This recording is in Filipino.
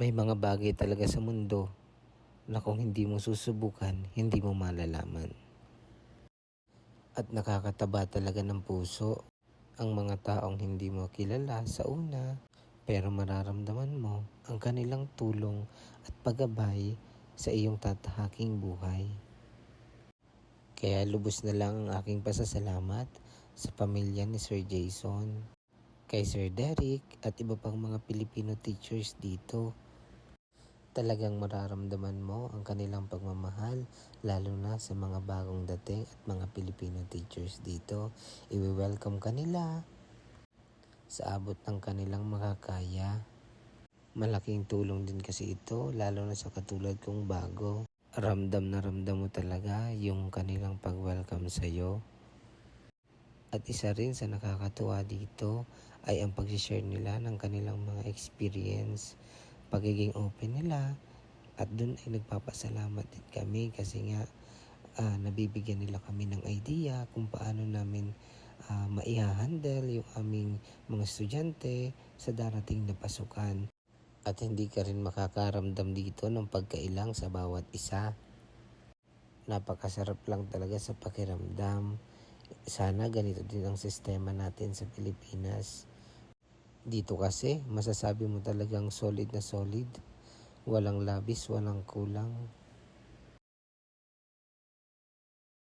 May mga bagay talaga sa mundo na kung hindi mo susubukan, hindi mo malalaman. At nakakataba talaga ng puso ang mga taong hindi mo kilala sa una pero mararamdaman mo ang kanilang tulong at paggabay sa iyong tatahaking buhay. Kaya lubos na lang ang aking pasasalamat sa pamilya ni Sir Jason, kay Sir Derek at iba pang mga Filipino teachers dito. Talagang mararamdaman mo ang kanilang pagmamahal lalo na sa mga bagong dating at mga Filipino teachers dito. Iwi-welcome kanila sa abot ng kanilang makakaya. Malaking tulong din kasi ito lalo na sa katulad kong bago. Ramdam na ramdam mo talaga yung kanilang pag-welcome sa'yo. At isa rin sa nakakatuwa dito ay ang pag-share nila ng kanilang mga experience, pagiging open nila. At dun ay nagpapasalamat din kami kasi nga ah, nabibigyan nila kami ng idea kung paano namin uh, maihahandle yung aming mga estudyante sa darating na pasukan. At hindi ka rin makakaramdam dito ng pagkailang sa bawat isa. Napakasarap lang talaga sa pakiramdam. Sana ganito din ang sistema natin sa Pilipinas. Dito kasi, masasabi mo talagang solid na solid. Walang labis, walang kulang.